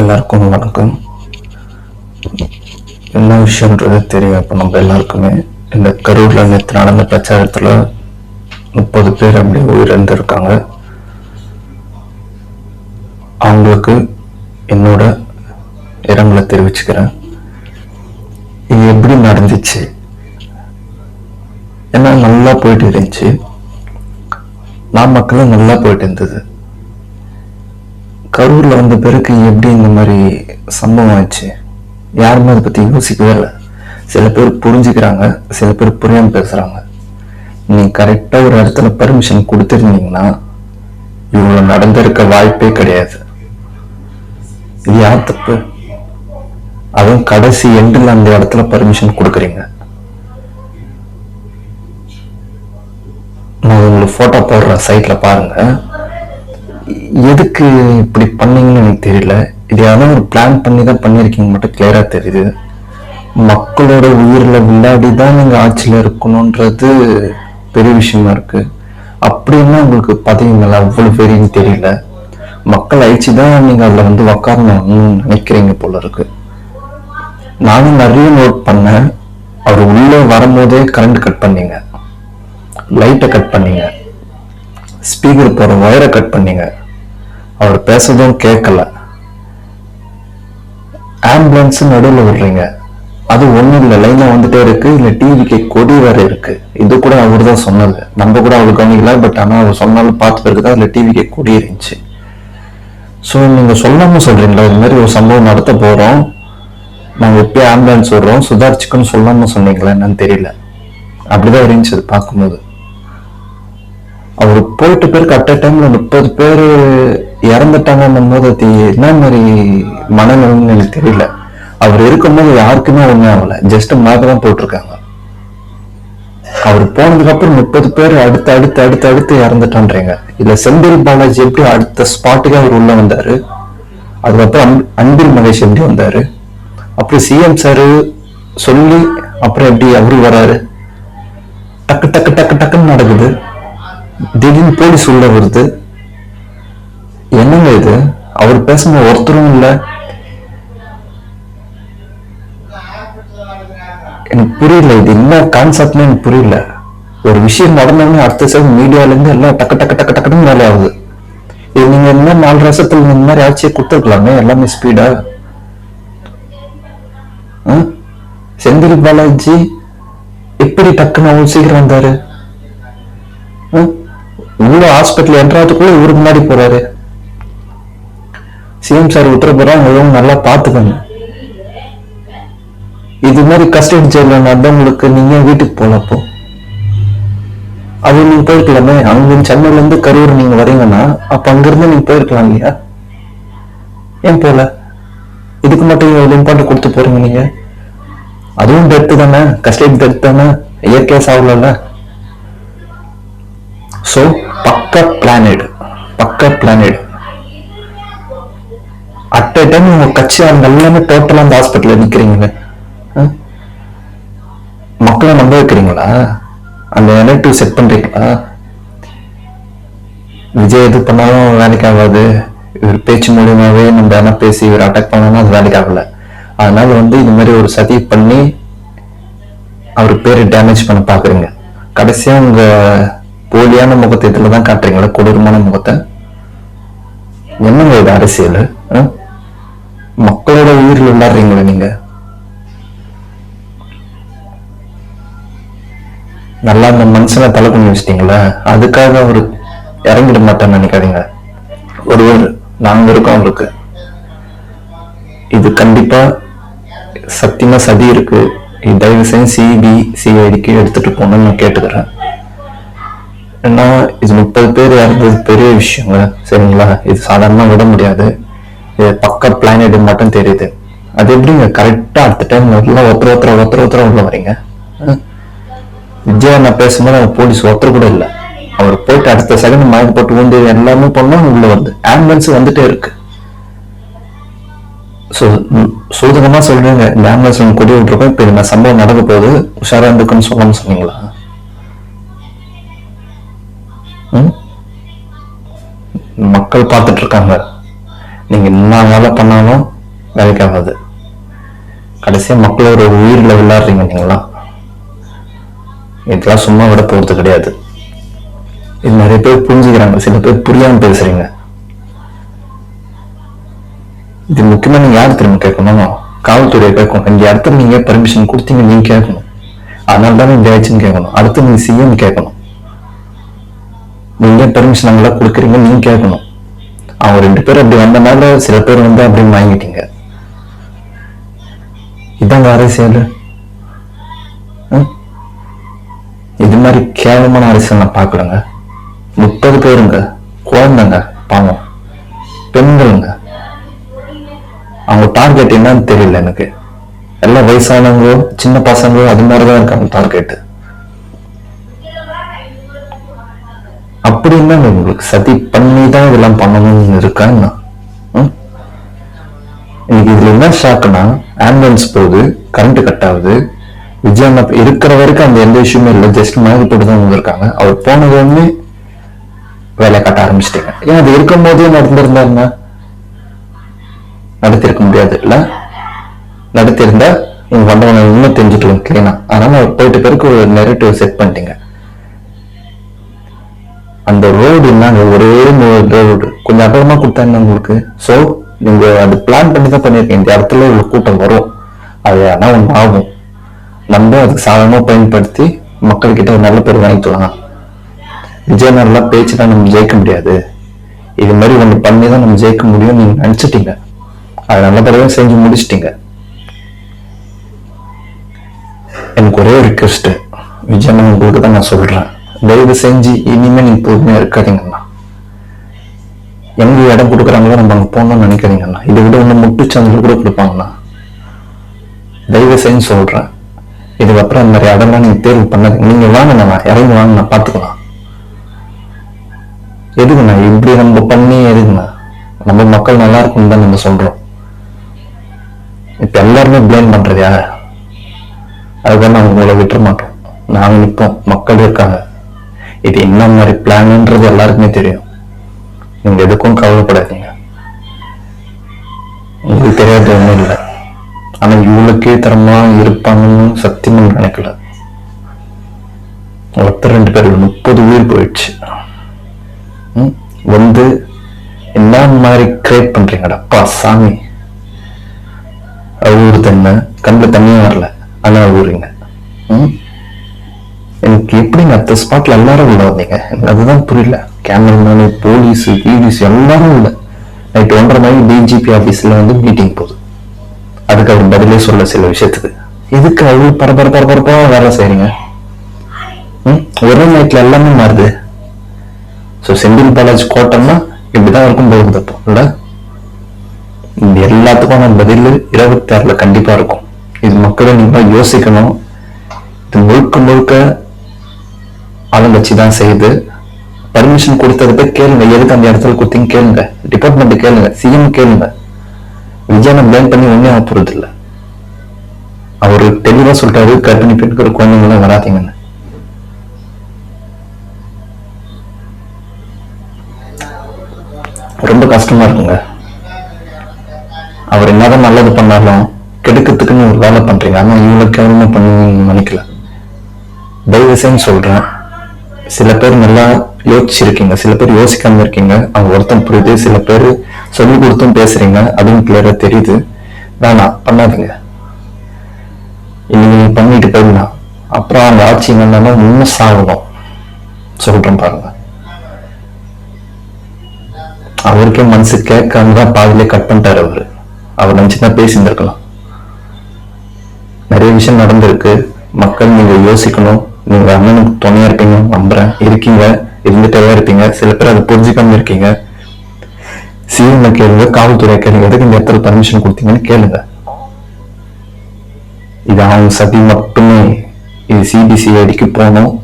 எல்லாருக்கும் வணக்கம். என்ன விஷயன்றது தெரியும் இப்போ நம்ம எல்லாருக்குமே இந்த கரூரில் நேற்று நடந்த பிரச்சாரத்தில் முப்பது பேர் அப்படி உயிரிழந்திருக்காங்க. அவங்களுக்கு என்னோட இரங்கலை தெரிவிச்சுக்கிறேன். இது எப்படி நடந்துச்சு? ஏன்னா நல்லா போயிட்டு இருந்துச்சு. நாமக்கல்ல நல்லா போயிட்டு இருந்தது. கரூரில் வந்த பிறகு எப்படி இந்த மாதிரி சம்பவம் ஆச்சு? யாருமே அதை பற்றி யோசிக்கவே இல்லை. சில பேர் புரிஞ்சுக்கிறாங்க சில பேர் புரியாமல் பேசுகிறாங்க நீ கரெக்டாக ஒரு இடத்துல பர்மிஷன் கொடுத்துருந்தீங்கன்னா இவ்வளோ நடந்திருக்க வாய்ப்பே கிடையாது. இது யார் தப்பு? அதுவும் கடைசி எண்டில் அந்த இடத்துல பர்மிஷன் கொடுக்குறீங்க. நான் உங்களுக்கு ஃபோட்டோ போடுறேன் சைட்டில் பாருங்கள் எதுக்கு இப்படி பண்ணீங்கன்னு எனக்கு தெரியல. இது யாரும் ஒரு பிளான் பண்ணி தான் பண்ணியிருக்கீங்க மட்டும் கிளியராக தெரியுது. மக்களோட உயிரில் விளையாடி தான் நீங்கள் ஆட்சியில் இருக்கணுன்றது பெரிய விஷயமா இருக்குது அப்படின்னா உங்களுக்கு பதவி அவ்வளோ அவ்வளவு பெரியன்னு தெரியல. மக்கள் அழிச்சு தான் நீங்கள் அதில் வந்து உக்காரணும்னு நினைக்கிறீங்க போல இருக்கு. நானும் நிறைய நோட் பண்ணேன். அவர் உள்ளே வரும்போதே கரண்ட் கட் பண்ணீங்க. லைட்டை கட் பண்ணீங்க. ஸ்பீக்கர் போற ஒயரை கட் பண்ணீங்க. அவர் பேசுறதும் கேட்கல ஆம்புலன்ஸ் நடுவில் விடுறீங்க. அது ஒன்றும் இல்லை லைனில் வந்துட்டே இருக்கு இல்லை டிவிக்கு கொடி வேற இருக்கு. இது கூட அவர் தான் சொன்னது. நம்ம கூட அவர் கவனிக்கல பட் ஆனால் அவர் சொன்னாலும் பார்த்து பிறகு தான் அதுல டிவிக்கு கொடி இருந்துச்சு. ஸோ நீங்கள் சொல்லாமல் சொல்கிறீங்களா இது மாதிரி ஒரு சம்பவம் நடத்த போகிறோம் நாங்கள் எப்பயும் ஆம்புலன்ஸ் விடுறோம். சுதாரிச்சுக்குன்னு சொல்லாமல் சொன்னீங்களா? என்னன்னு தெரியல. அப்படிதான் இருந்துச்சு அது பார்க்கும்போது. அவர் போயிட்டு பேருக்கு அட் டைம்ல முப்பது பேர் இறந்துட்டாங்கன்னும் போது அது என்ன மாதிரி மனநிலைன்னு எனக்கு தெரியல. அவர் இருக்கும்போது யாருக்குமே ஒன்றும் ஆகல. ஜஸ்ட் மேப் தான் போட்டிருக்காங்க. அவர் போனதுக்கு அப்புறம் முப்பது பேர் அடுத்து அடுத்து அடுத்து அடுத்து இறந்துட்டான்றீங்க. இல்ல செந்தில் பாலாஜி எப்படி அடுத்த ஸ்பாட்டுக்கு அவர் உள்ள வந்தாரு? அதுக்கப்புறம் அன்பில் மகேஷ் எப்படி வந்தாரு? அப்புறம் சிஎம் சாரு சொல்லி அப்புறம் எப்படி அவரு வராரு? டக்கு டக்கு டக்கு டக்குன்னு நடக்குது. திடீர்னு போலீஸ் உள்ள வருது. என்னங்க இது? அவர் பேசுன ஒருத்தரும் இல்லை. எனக்கு புரியல இது என்ன கான்செப்ட்னு எனக்கு புரியல. ஒரு விஷயம் நடந்தோடனே அடுத்த செகண்ட் மீடியால இருந்து எல்லாம் டக்கு டக்கு டக்கு டக்குன்னு வேலை ஆகுது. இது நீங்க இந்த நாலு வருஷத்துல இந்த மாதிரி ஆட்சியை கொடுத்துருக்கலாமே? எல்லாமே ஸ்பீடா செந்தில் பாலாஜி எப்படி டக்குன்னு அவ்வளோ சீக்கிரம் வந்தாரு? உள்ள ஹாஸ்பிட்டல் என்றதுக்குள்ள இவருக்கு முன்னாடி போறாரு. சிஎம் சார் விட்டுற போறாங்க இவங்க நல்லா பாத்துக்கணும் இது மாதிரி கஸ்டடி ஜெயில நடந்தவங்களுக்கு நீங்க வீட்டுக்கு போல அது நீங்க போயிருக்கலாமே. அங்க சென்னையில இருந்து கரூர் நீங்க வரீங்கன்னா அப்ப அங்கிருந்து நீங்க போயிருக்கலாம் இல்லையா? ஏன் போல? இதுக்கு மட்டும் இவ்வளவு இம்பார்ட்டன் கொடுத்து போறீங்க நீங்க. அதுவும் டெத்து தானே? கஸ்டடி டெத் தானே? இயற்கையா சாவல ஸோ பக்க பிளானட் பக்க பிளானட் அட் அ டைம் உங்க கட்சி அவங்க எல்லாமே டோட்டலா அந்த ஹாஸ்பிட்டலில் நிக்கிறீங்களே ஆ? மக்களை நம்ப வைக்கிறீங்களா? அந்த நெகட்டிவ் செட் பண்ணுறீங்களா விஜய் எது பண்ணாலும் வேலைக்கு ஆகாது. இவர் பேச்சு மூலியமாவே நம்ம என்ன பேசி இவர் அட்டாக் பண்ணாலும் அது வேலைக்கு ஆகல. அதனால வந்து இந்த மாதிரி ஒரு சதி பண்ணி அவர் பேரை டேமேஜ் பண்ண பார்க்குறீங்க கடைசியா உங்க போலியான முகத்தை இதில் தான் காட்டுறீங்களா கொடூரமான முகத்தை? என்னங்க இது அரசியல்? மக்களோட உயிரில் விளாடுறீங்களா நீங்க? நல்லா அந்த மனுஷனை தலை பண்ணி வச்சிட்டீங்களா அதுக்காக அவர் இறங்கிட மாட்டேன்னு நினைக்காதீங்க. ஒருவர் நாங்க இருக்கோம் அவருக்கு. இது கண்டிப்பா சத்தியமா சதி இருக்கு. இது தயவு செஞ்சு சிபி சிஐடிக்கு எடுத்துட்டு போகணும்னு நான் கேட்டுக்கிறேன். ஏன்னா இது முப்பது பேர் இறந்தது பெரிய விஷயங்க சரிங்களா? இது சாதாரணமாக விட முடியாது. இது பக்க பிளானட் மட்டும் தெரியுது. அது எப்படிங்க? கரெக்டாக அடுத்த டைம் எல்லாம் ஒருத்தர் ஒருத்தர் ஒருத்தர் ஒருத்தர் உள்ள வரீங்க? விஜயா நான் பேசும்போது அவங்க போலீஸ் ஒருத்தர் கூட இல்லை. அவர் போயிட்டு அடுத்த செகண்ட் மயக்க போட்டு உண்டு எல்லாமே பண்ணோம் உள்ள வருது. ஆம்புலன்ஸ் வந்துட்டே இருக்கு. ஸோ சூதகமா சொல்றீங்க. இந்த ஆம்புலன்ஸ் ஒன்று கொடி விட்டுருக்கோம். இப்போ இந்த சம்பவம் நடக்க போகுது. உஷாரா இருந்துக்குன்னு சொல்லணும்னு சொன்னீங்களா? மக்கள் பார்த்துட்டு இருக்காங்க நீங்க என்ன வேலை பண்ணாலும் வேலைக்கு ஆகாது கடைசியா மக்களோட உயிரில் விளையாடுறீங்க நீங்களா? இதெல்லாம் சும்மா விட போறது கிடையாது. இது நிறைய பேர் புரிஞ்சுக்கிறாங்க சில பேர் புரியாம பேசுறீங்க. இது முக்கியமா நீங்க யார் திரும்ப கேட்கணும்? காவல்துறையை கேட்கணும். இங்க அடுத்து நீங்க பெர்மிஷன் கொடுத்தீங்க நீங்க கேட்கணும். அதனால தான் இந்த ஆச்சுன்னு கேட்கணும். அடுத்து நீங்க சிஎம் கேட்கணும். நீங்க பெர்மிஷன் அங்கெல்லாம் கொடுக்குறீங்க நீங்க கேட்கணும். அவங்க ரெண்டு பேரும் அப்படி வந்தனால சில பேர் வந்து அப்படி வாங்கிட்டீங்க. இதாங்க அரசியல். இது மாதிரி கேவலமான அரசியல் நான் பார்க்கலங்க. முப்பது பேருங்க குழந்தைங்க பாவம். பெண்களுங்க. அவங்க டார்கெட் என்னன்னு தெரியல எனக்கு. எல்லாம் வயசானவங்களோ சின்ன பசங்களோ அது மாதிரிதான் இருக்காங்க டார்கெட்டு அப்படின்னா உங்களுக்கு சதி பண்ணி தான் இதெல்லாம் பண்ணணும்னு இருக்கா என்ன ம்? இன்னைக்கு இதுல என்ன ஷாக்குன்னா ஆம்புலன்ஸ் போகுது கரண்ட் கட் ஆகுது விஜய் இருக்கிற வரைக்கும் அந்த எந்த இஷ்யூமே இல்லை ஜஸ்ட் மேலே போட்டு தான் வந்திருக்காங்க. அவர் போனது வந்து வேலையை காட்ட ஆரம்பிச்சிட்டாங்க. ஏன் அது இருக்கும் போதே நடந்திருந்தாருன்னா? நடத்திருக்க முடியாது இல்ல? நடத்திருந்தா நீங்க வந்தவங்க இன்னும் தெரிஞ்சுக்கலாம் கிளீனா அதனால அவர் போயிட்டு பேருக்கு ஒரு நெரட்டிவ் செட் பண்ணிட்டீங்க. அந்த ரோடு என்னங்க ஒரே ரோடு கொஞ்சம் அகலமா கொடுத்தாங்க உங்களுக்கு? சோ நீங்க அது பிளான் பண்ணி தான் பண்ணிருக்கேன் இந்த இடத்துல ஒரு கூட்டம் வரும். அது ஆனா ஒண்ணு ஆகும். நம்ம அதுக்கு சாதகமா பயன்படுத்தி மக்கள் கிட்ட ஒரு நல்ல பேர் வாங்கிக்கலாம் விஜயநகர்லாம் பேச்சுலாம் நம்ம ஜெயிக்க முடியாது. இது மாதிரி ஒண்ணு பண்ணி தான் நம்ம ஜெயிக்க முடியும் நீங்க நினைச்சிட்டீங்க. அதை நல்லபடியா செஞ்சு முடிச்சிட்டீங்க. எனக்கு ஒரே ஒரு ரிக்வெஸ்ட் விஜயன் உங்களுக்கு தான் நான் சொல்றேன். தயவு செஞ்சு இனிமே நீங்க பொறுமையா இருக்காதீங்கண்ணா. எங்க இடம் கொடுக்குறாங்களோ நம்ம அங்க போகணும்னு நினைக்காதீங்கண்ணா. இதை விட ஒன்று முட்டுச்சந்தில் கூட கொடுப்பாங்கண்ணா. தயவு செஞ்சு சொல்றேன். இதுக்கப்புறம் இந்த மாதிரி இடம்லாம் நீங்க தேர்வு பண்ணாதீங்க. நீங்க வாங்கண்ணா இறங்கி வாங்கண்ணா நான் பாத்துக்கலாம் எதுக்குண்ணா? இப்படி நம்ம பண்ணி எதுக்குண்ணா? நம்ம மக்கள் நல்லா இருக்கும்னு தான் நம்ம சொல்றோம். இப்ப எல்லாருமே பிளேம் பண்றது யார? அதுதான் நாங்க உங்களை விட்டுற மாட்டோம். நாங்க நிற்போம் மக்கள் இருக்காங்க. இது என்ன மாதிரி பிளான்ன்றது எல்லாருக்குமே தெரியும். நீங்க எதுக்கும் கவலைப்படாதீங்க. உங்களுக்கு தெரியாத ஒண்ணும் இல்லை. ஆனா இவளுக்கே தரமா இருப்பாங்கன்னு சத்தியமா நினைக்கல. ஒருத்தர் ரெண்டு பேர் முப்பது உயிர் போயிடுச்சு. வந்து என்ன மாதிரி கிரியேட் பண்றீங்கடா? அப்பா சாமி. ஊர் தண்ணி கண்ணில் தண்ணியும் வரல. ஆனா ஊருங்க ம்? ஸ்பாட்ல எல்லாரும் உள்ள வந்தீங்க. அதுதான் புரியல. கேமராமேனு போலீஸ் போலீஸ் எல்லாரும் உள்ள நைட் ஒன்றரை மணி டிஜிபி ஆபீஸ்ல வந்து மீட்டிங் போகுது. அதுக்கு அவர் பதிலே சொல்ல சில விஷயத்துக்கு. எதுக்கு அவ்வளவு பரபர பரபரப்பா வேலை செய்கிறீங்க ம்? ஒரே நைட்ல எல்லாமே மாறுது. ஸோ செந்தில் பாலாஜி கோட்டம்னா இப்படிதான் இருக்கும் போகுது அப்போ இல்ல? எல்லாத்துக்கும் எல்லாத்துக்கான பதில் இருபத்தி ஆறில் கண்டிப்பா இருக்கும். இது மக்களை நீங்கள் யோசிக்கணும். இது முழுக்க முழுக்க ஆளும் ஆளுங்கட்சி தான் செய்யுது பர்மிஷன் கொடுத்ததுக்கு கேளுங்க. எதுக்கு அந்த இடத்துல கொடுத்தீங்க கேளுங்க. டிபார்ட்மெண்ட் கேளுங்க. சிஎம் கேளுங்க. விஜயனை பிளேம் பண்ணி ஒன்றே ஆக போறது இல்லை அவர் தெளிவாக சொல்லிட்டாரு. கர்ப்பிணி பெண்கள் குழந்தைங்களாம் வராதிங்கன்னு. ரொம்ப கஷ்டமா இருக்குங்க. அவர் என்னதான் நல்லது பண்ணாலும் கெடுக்கிறதுக்குன்னு ஒரு வேலை பண்றீங்க. ஆனா இவ்வளவு கேவலமா பண்ணுவீங்கன்னு நினைக்கல. தயவு செஞ்சு சொல்றேன். சில பேர் நல்லா யோசிச்சிருக்கீங்க சில பேர் யோசிக்காம இருக்கீங்க. அவங்க ஒருத்தன் புரியுது சில பேர் சொல்லி கொடுத்தும் பேசுறீங்க. அதுவும் கிளியரா தெரியுது. வேணாம் பண்ணாதீங்க. இன்னைக்கு நீங்க பண்ணிட்டு போயிடலாம். அப்புறம் அந்த ஆட்சி என்னன்னா இன்னும் சாகணும். சொல்றேன் பாருங்க. அவருக்கே மனசு கேட்காம தான் பாதியிலே கட் பண்ணிட்டாரு அவரு. அவர் நினைச்சுதான் பேசியிருந்திருக்கலாம். நிறைய விஷயம் நடந்திருக்கு. மக்கள் நீங்க யோசிக்கணும். நீங்க அண்ணனுக்கு துணையா இருப்பீங்க நம்புறேன். இருக்கீங்க இருந்துட்டே இருப்பீங்க. சில பேர் அதை புரிஞ்சுக்காம இருக்கீங்க. சிஎம் கேளுங்க காவல்துறை கேளுங்க. எதுக்கு இந்த இடத்துல பர்மிஷன் கொடுத்தீங்கன்னு கேளுங்க. இது அவங்க சதி மட்டுமே. இது சிபிசிஐடிக்கு போகணும்.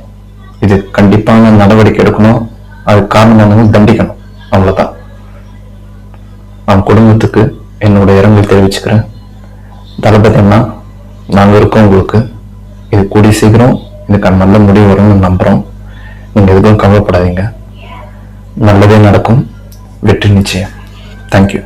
இது கண்டிப்பான நடவடிக்கை எடுக்கணும். அது காரணம் தண்டிக்கணும். அவ்வளவுதான். அவன் குடும்பத்துக்கு என்னோட இரங்கல் தெரிவிச்சுக்கிறேன். தளபதி அண்ணா நாங்கள் இருக்கோம் உங்களுக்கு. இது கூடி சீக்கிரம் இதுக்கான நல்ல முடிவு வரும்னு நம்புகிறோம் நீங்கள் எதுவும் கவலைப்படாதீங்க. நல்லதே நடக்கும். வெற்றி நிச்சயம். தேங்க்யூ